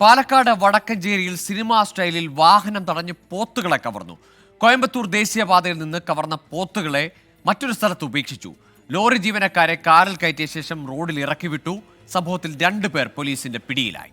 Palakkad വടക്കഞ്ചേരിയിൽ cinema സ്റ്റൈലിൽ വാഹനം തടഞ്ഞ് പോത്തുകളെ കവർന്നു. കോയമ്പത്തൂർ ദേശീയപാതയിൽ നിന്ന് കവർന്ന പോത്തുകളെ മറ്റൊരു സ്ഥലത്ത് ഉപേക്ഷിച്ചു. ലോറി ജീവനക്കാരെ കാറിൽ കയറ്റിയ ശേഷം റോഡിൽ ഇറക്കി വിട്ടു സംഭവത്തിൽ രണ്ടുപേർ പോലീസിന്റെ പിടിയിലായി.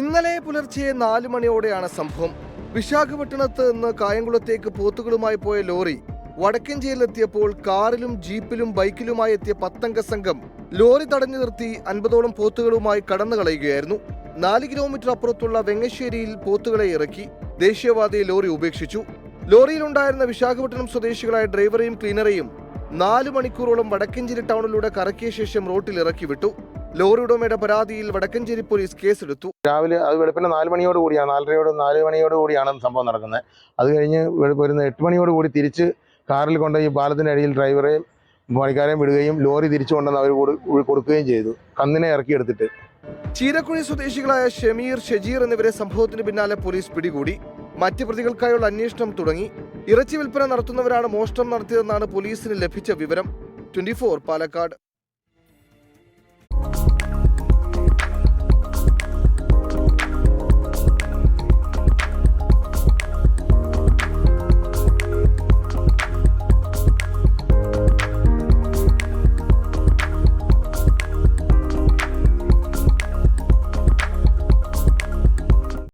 ഇന്നലെ പുലർച്ചെ നാല് മണിയോടെയാണ് സംഭവം. വിശാഖപട്ടണത്ത് നിന്ന് കായംകുളത്തേക്ക് പോത്തുകളുമായി പോയ ലോറി വടക്കഞ്ചേരിയിലെത്തിയപ്പോൾ കാറിലും ജീപ്പിലും ബൈക്കിലുമായി എത്തിയ പത്തംഗ സംഘം ലോറി തടഞ്ഞു നിർത്തി അൻപതോളം പോത്തുകളുമായി കടന്നു കളയുകയായിരുന്നു. നാല് കിലോമീറ്റർ അപ്പുറത്തുള്ള വെങ്ങശ്ശേരിയിൽ പോത്തുകളെ ഇറക്കി ദേശീയപാതയിൽ ലോറി ഉപേക്ഷിച്ചു. ലോറിയിലുണ്ടായിരുന്ന വിശാഖപട്ടണം സ്വദേശികളായ ഡ്രൈവറെയും ക്ലീനറെയും നാല് മണിക്കൂറോളം വടക്കഞ്ചേരി ടൗണിലൂടെ കറക്കിയ ശേഷം റോട്ടിൽ ഇറക്കി വിട്ടു. ലോറി ഉടമയുടെ പരാതിയിൽ വടക്കഞ്ചേരി പോലീസ് കേസെടുത്തു. രാവിലെ അത് വെളുപ്പിന് നാല് മണിയോട് കൂടിയാണ് നാലരയോട് നാല് മണിയോട് കൂടിയാണ് സംഭവം നടക്കുന്നത്. അത് കഴിഞ്ഞ് വരുന്ന എട്ട് മണിയോട് കൂടി തിരിച്ച് കാറിൽ കൊണ്ട് ഈ പാലത്തിന്റെ അടിയിൽ ഡ്രൈവറെയും പണിക്കാരെയും വിടുകയും ലോറി തിരിച്ചു കൊണ്ടുവന്ന് അവർ കൊടുക്കുകയും ചെയ്തു. കന്നിനെ ഇറക്കിയെടുത്തിട്ട് ചീരക്കുഴി സ്വദേശികളായ ഷമീർ ഷജീർ എന്നിവരെ സംഭവത്തിന് പിന്നാലെ പോലീസ് പിടികൂടി. മറ്റ് പ്രതികൾക്കായുള്ള അന്വേഷണം തുടങ്ങി. ഇറച്ചി വിൽപ്പന നടത്തുന്നവരാണ് മോഷണം നടത്തിയതെന്നാണ് പോലീസിന് ലഭിച്ച വിവരം. ട്വന്റി പാലക്കാട്.